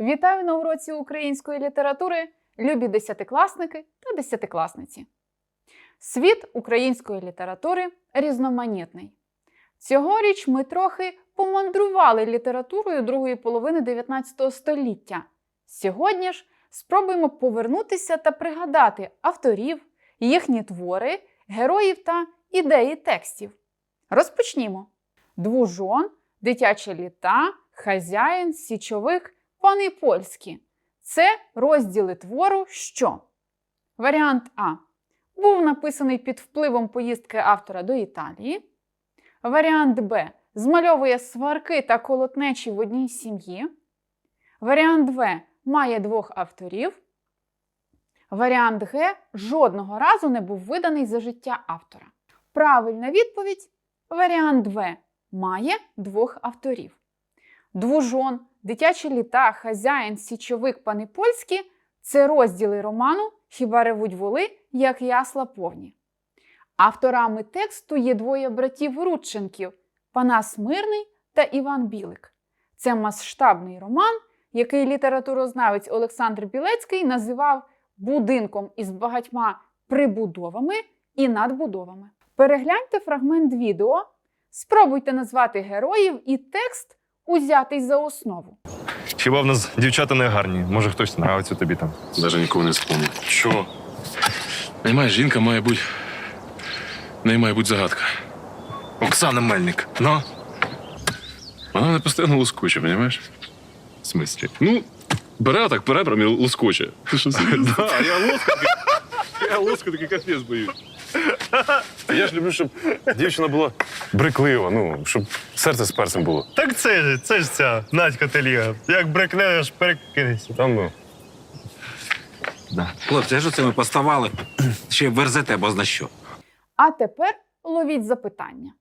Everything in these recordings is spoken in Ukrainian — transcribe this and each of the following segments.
Вітаю на уроці української літератури, любі десятикласники та десятикласниці. Світ української літератури різноманітний. Цьогоріч ми трохи помандрували літературою другої половини 19 століття. Сьогодні ж спробуємо повернутися та пригадати авторів, їхні твори, героїв та ідеї текстів. Розпочнімо. Двужон, дитячі літа, хазяїн, січовик, пани польські. Це розділи твору що? Варіант А. Був написаний під впливом поїздки автора до Італії. Варіант Б. Змальовує сварки та колотнечі в одній сім'ї. Варіант В. Має двох авторів. Варіант Г. Жодного разу не був виданий за життя автора. Правильна відповідь варіант В. Має двох авторів. Двужон, дитячі літа, хазяїн, січовик, пани польські це розділи роману Хіба ревуть воли, як ясла повні. Авторами тексту є двоє братів Рудченків Панас Мирний та Іван Білик. Це масштабний роман, який літературознавець Олександр Білецький називав будинком із багатьма прибудовами і надбудовами. Перегляньте фрагмент відео, спробуйте назвати героїв і текст узятий за основу. Хіба в нас дівчата не гарні? Може хтось нравиться тобі там. Даже нікого не спомнив. Що? Понимаєш, жінка має бути. В неї має бути загадка. Оксана Мельник. Ну? Вона не постійно лоскоче, розумієш? В смислі? Ну, бере так перебрам і лоскоче. Ти що? Да, я лоска. Я лоску такий капець боюсь. Я ж люблю, щоб дівчина була бриклива, ну, щоб серце з перцем було. Так це ж, це ж ця Надька Теліга. Як брекнеш, перекинешся. Там, ну. Хлопці, а що це ми поставали? Ще й верзете або на що? А тепер ловіть запитання.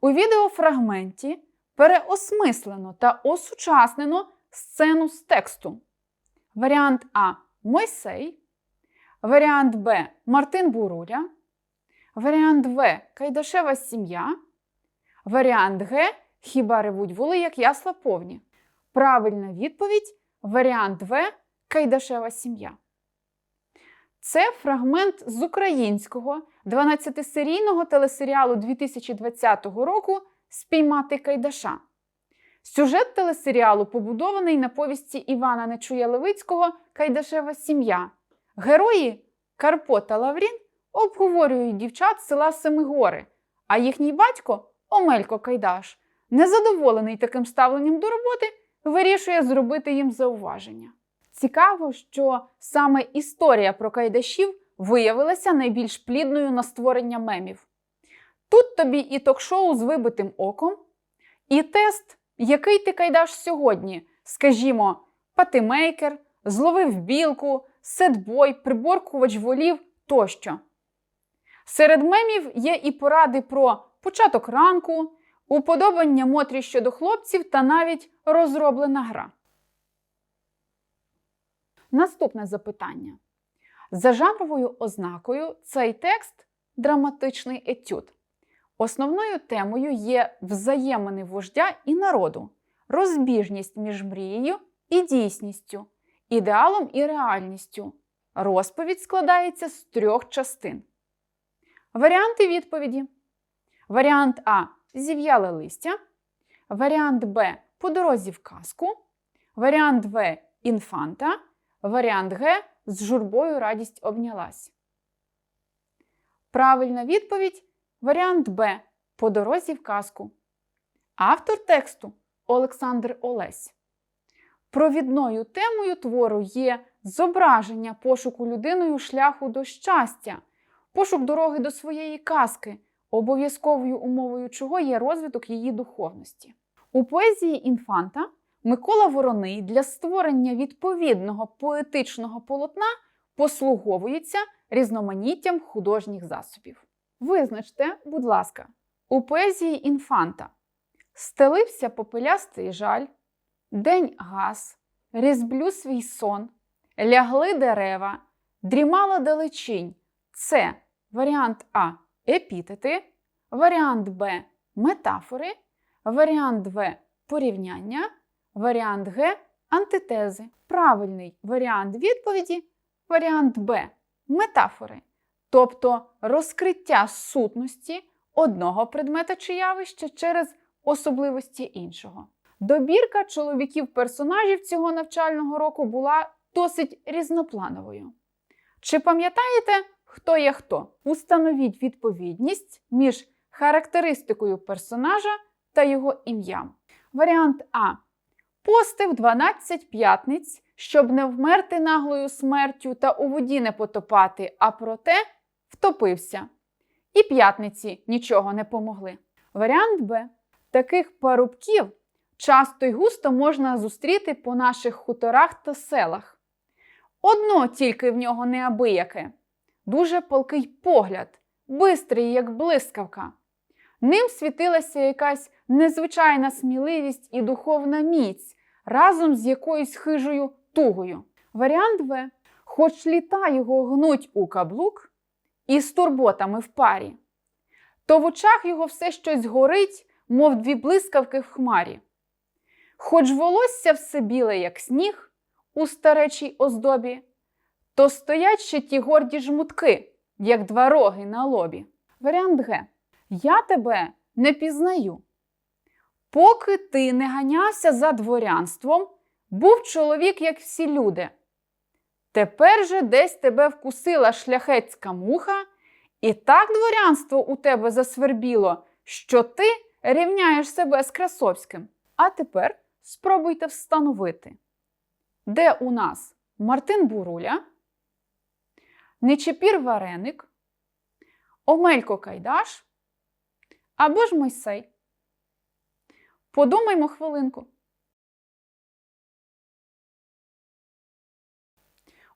У відеофрагменті переосмислено та осучаснено сцену з тексту. Варіант А Мойсей. Варіант Б Мартин Буруля. Варіант В Кайдашева сім'я. Варіант Г Хіба ревуть воли, як ясла повні. Правильна відповідь варіант В Кайдашева сім'я. Це фрагмент з українського 12-серійного телесеріалу 2020 року Спіймати Кайдаша. Сюжет телесеріалу побудований на повісті Івана Нечуя Левицького Кайдашева сім'я. Герої Карпо та Лаврін обговорюють дівчат села Семигори, а їхній батько Омелько Кайдаш, незадоволений таким ставленням до роботи, вирішує зробити їм зауваження. Цікаво, що саме історія про кайдашів виявилася найбільш плідною на створення мемів. Тут тобі і ток-шоу з вибитим оком, і тест, який ти кайдаш сьогодні, скажімо, патимейкер, зловив білку, сетбой, приборкувач волів тощо. Серед мемів є і поради про початок ранку, уподобання Мотрі щодо хлопців та навіть розроблена гра. Наступне запитання. За жанровою ознакою цей текст драматичний етюд. Основною темою є взаємини вождя і народу, розбіжність між мрією і дійсністю, ідеалом і реальністю. Розповідь складається з трьох частин. Варіанти відповіді: Варіант А зів'яле листя, варіант Б по дорозі в казку, варіант В інфанта, варіант Г з журбою радість обнялась. Правильна відповідь варіант Б по дорозі в казку. Автор тексту Олександр Олесь. Провідною темою твору є зображення пошуку людиною шляху до щастя, пошук дороги до своєї казки, обов'язковою умовою чого є розвиток її духовності. У поезії інфанта Микола Вороний для створення відповідного поетичного полотна послуговується різноманіттям художніх засобів. Визначте, будь ласка, у поезії інфанта стелився попелястий жаль, день гас, різблю свій сон, лягли дерева, дрімала далечінь. Це варіант А епітети, варіант Б метафори, варіант В порівняння, варіант Г антитези. Правильний варіант відповіді варіант Б метафори, тобто розкриття сутності одного предмета чи явища через особливості іншого. Добірка чоловіків-персонажів цього навчального року була досить різноплановою. Чи пам'ятаєте, хто є хто? Установіть відповідність між характеристикою персонажа та його ім'ям. Варіант А. Постив 12 п'ятниць, щоб не вмерти наглою смертю та у воді не потопати, а проте втопився. І п'ятниці нічого не помогли. Варіант Б. Таких парубків часто й густо можна зустріти по наших хуторах та селах. Одно тільки в нього неабияке дуже палкий погляд, бистрий, як блискавка. Ним світилася якась незвичайна сміливість і духовна міць разом з якоюсь хижою тугою. Варіант В. Хоч літа його гнуть у каблук і з турботами в парі, то в очах його все щось горить, мов дві блискавки в хмарі. Хоч волосся все біле, як сніг, у старечій оздобі, то стоять ще ті горді жмутки, як два роги на лобі. Варіант Г. Я тебе не пізнаю. Поки ти не ганявся за дворянством, був чоловік, як всі люди. Тепер же десь тебе вкусила шляхетська муха, і так дворянство у тебе засвербіло, що ти рівняєш себе з Красовським. А тепер спробуйте встановити, де у нас Мартин Буруля, Нечепір Вареник, Омелько Кайдаш або ж Мойсей. Подумаймо хвилинку.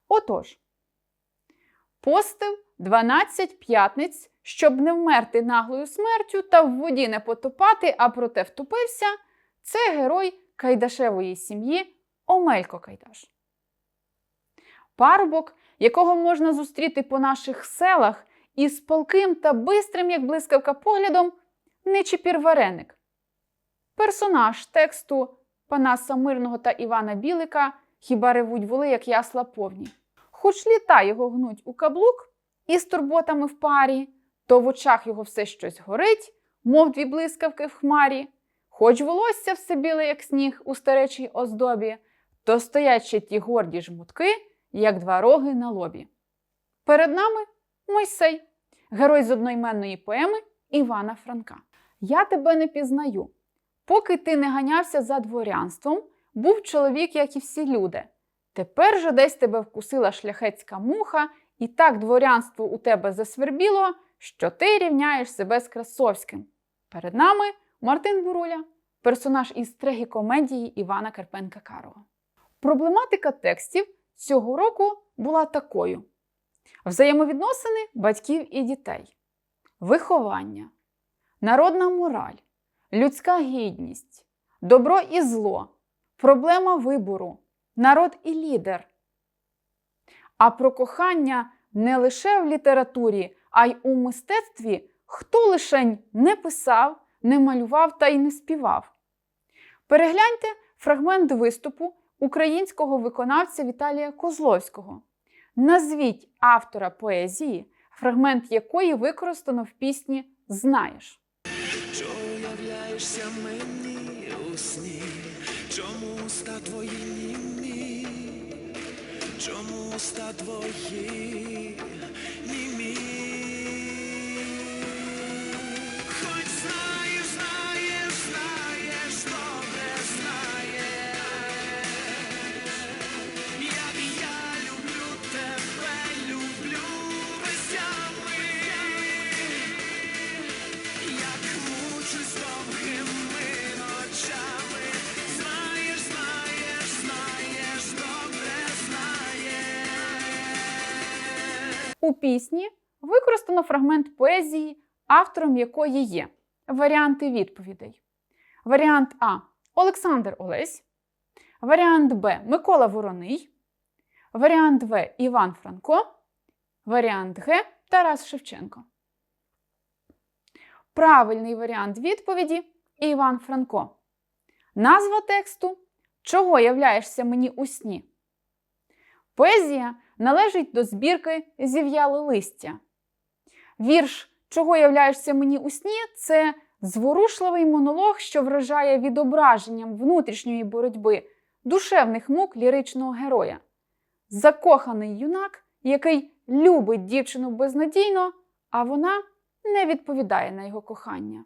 Отож, постив 12 п'ятниць, щоб не вмерти наглою смертю та в воді не потопати, а проте втопився, це герой Кайдашевої сім'ї Омелько Кайдаш. Парубок, якого можна зустріти по наших селах із палким та бистрим, як блискавка, поглядом, Нечіпір Вареник. Персонаж тексту Панаса Мирного та Івана Білика Хіба ревуть воли, як ясла повні. Хоч літа його гнуть у каблук із турботами в парі, то в очах його все щось горить, мов дві блискавки в хмарі. Хоч волосся все біле, як сніг у старечій оздобі, то стоять ще ті горді жмутки, як два роги на лобі. Перед нами Мойсей, герой з одноіменної поеми Івана Франка. Я тебе не пізнаю. Поки ти не ганявся за дворянством, був чоловік, як і всі люди. Тепер же десь тебе вкусила шляхетська муха, і так дворянство у тебе засвербіло, що ти рівняєш себе з Красовським. Перед нами Мартин Буруля, персонаж із трагікомедії Івана Карпенка Карого. Проблематика текстів цього року була такою: взаємовідносини батьків і дітей, виховання, народна мораль, людська гідність, добро і зло, проблема вибору, народ і лідер. А про кохання не лише в літературі, а й у мистецтві хто лишень не писав, не малював та й не співав. Перегляньте фрагмент виступу українського виконавця Віталія Козловського. Назвіть автора поезії, фрагмент якої використано в пісні Знаєш. Чому являєшся мені у сні? Чому уста твої німі? Чому уста твої пісні використано фрагмент поезії, автором якої є варіанти відповідей. Варіант А. Олександр Олесь. Варіант Б. Микола Вороний. Варіант В. Іван Франко. Варіант Г. Тарас Шевченко. Правильний варіант відповіді Іван Франко. Назва тексту Чого являєшся мені у сні? Поезія належить до збірки Зів'яле листя. Вірш Чого являєшся мені у сні це зворушливий монолог, що вражає відображенням внутрішньої боротьби душевних мук ліричного героя. Закоханий юнак, який любить дівчину безнадійно, а вона не відповідає на його кохання.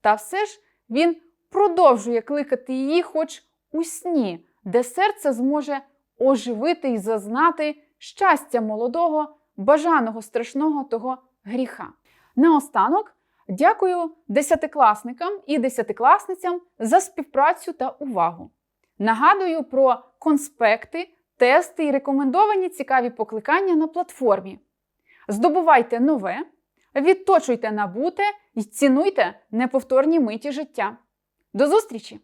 Та все ж він продовжує кликати її, хоч у сні, де серце зможе оживити і зазнати щастя молодого, бажаного страшного того гріха. Наостанок дякую десятикласникам і десятикласницям за співпрацю та увагу. Нагадую про конспекти, тести і рекомендовані цікаві покликання на платформі. Здобувайте нове, відточуйте набуте і цінуйте неповторні миті життя. До зустрічі!